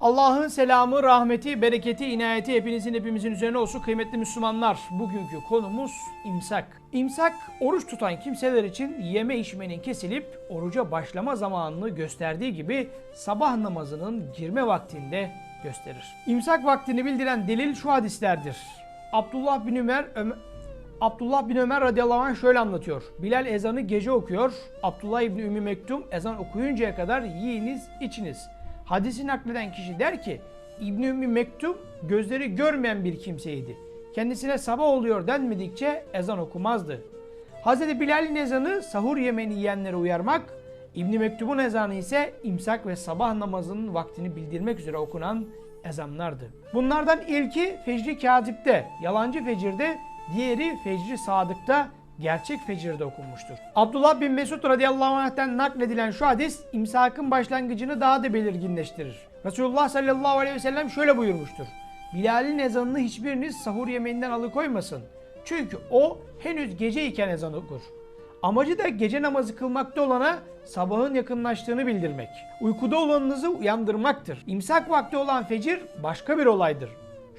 Allah'ın selamı, rahmeti, bereketi, inayeti hepinizin hepimizin üzerine olsun kıymetli Müslümanlar. Bugünkü konumuz imsak. İmsak oruç tutan kimseler için yeme içmenin kesilip oruca başlama zamanını gösterdiği gibi sabah namazının girme vaktinde gösterir. İmsak vaktini bildiren delil şu hadislerdir. Abdullah bin Ömer, Ömer Abdullah bin Ömer radıyallahu anh şöyle anlatıyor. Bilal ezanı gece okuyor. Abdullah İbni Ümmü Mektum ezan okuyuncaya kadar yiyiniz, içiniz. Hadisi nakleden kişi der ki İbni Ümmü Mektum gözleri görmeyen bir kimseydi. Kendisine sabah oluyor denmedikçe ezan okumazdı. Hazreti Bilal'in ezanı sahur yemeğini yiyenlere uyarmak, İbni Mektub'un ezanı ise imsak ve sabah namazının vaktini bildirmek üzere okunan ezanlardı. Bunlardan ilki Fecri Kazip'te, yalancı fecirde, diğeri Fecri Sadık'ta, gerçek fecirde okunmuştur. Abdullah bin Mesud radıyallahu anh'ten nakledilen şu hadis imsakın başlangıcını daha da belirginleştirir. Resulullah sallallahu aleyhi ve sellem şöyle buyurmuştur. Bilal'in ezanını hiçbiriniz sahur yemeğinden alıkoymasın. Çünkü o henüz gece iken ezan okur. Amacı da gece namazı kılmakta olana sabahın yakınlaştığını bildirmek. Uykuda olanınızı uyandırmaktır. İmsak vakti olan fecir başka bir olaydır.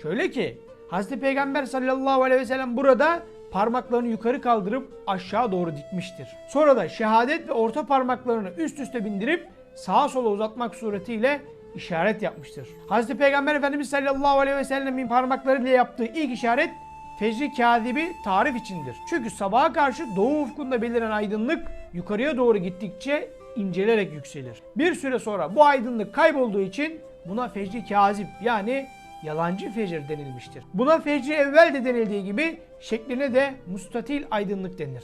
Şöyle ki Hazreti Peygamber sallallahu aleyhi ve sellem burada parmaklarını yukarı kaldırıp aşağı doğru dikmiştir. Sonra da şehadet ve orta parmaklarını üst üste bindirip sağa sola uzatmak suretiyle işaret yapmıştır. Hazreti Peygamber Efendimiz sallallahu aleyhi ve sellemin parmaklarıyla yaptığı ilk işaret Fecri Kâzibi tarif içindir. Çünkü sabaha karşı doğu ufkunda beliren aydınlık yukarıya doğru gittikçe incelerek yükselir. Bir süre sonra bu aydınlık kaybolduğu için buna Fecri Kazip yani yalancı fecir denilmiştir. Buna Fecri Evvel de denildiği gibi şekline de mustatil aydınlık denir.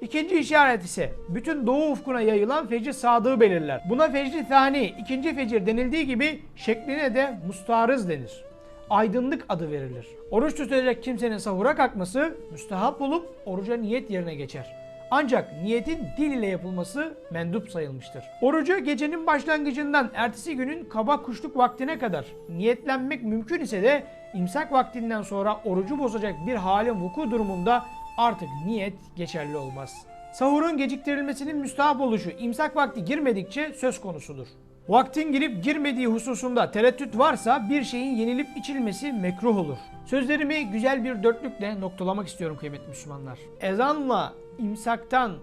İkinci işaret ise bütün doğu ufkuna yayılan fecri sadığı belirler. Buna fecri thani, ikinci fecir denildiği gibi şekline de mustarız denir. Aydınlık adı verilir. Oruç tutacak kimsenin sahura kalkması müstehap olup oruca niyet yerine geçer. Ancak niyetin dil ile yapılması mendup sayılmıştır. Orucu gecenin başlangıcından ertesi günün kaba kuşluk vaktine kadar niyetlenmek mümkün ise de imsak vaktinden sonra orucu bozacak bir halin vuku durumunda artık niyet geçerli olmaz. Sahurun geciktirilmesinin müstahap oluşu imsak vakti girmedikçe söz konusudur. Vaktin girip girmediği hususunda tereddüt varsa bir şeyin yenilip içilmesi mekruh olur. Sözlerimi güzel bir dörtlükle noktalamak istiyorum kıymetli Müslümanlar. Ezanla imsaktan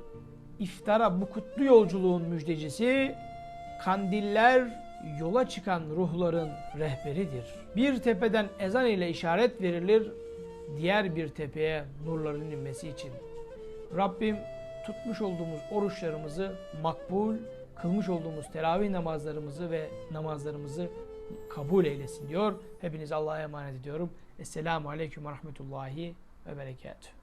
iftara bu kutlu yolculuğun müjdecisi kandiller yola çıkan ruhların rehberidir. Bir tepeden ezan ile işaret verilir, diğer bir tepeye nurların inmesi için. Rabbim tutmuş olduğumuz oruçlarımızı makbul, kılmış olduğumuz teravih namazlarımızı ve namazlarımızı kabul eylesin diyor. Hepinizi Allah'a emanet ediyorum. Esselamu Aleyküm ve Rahmetullahi ve Berekatuhu.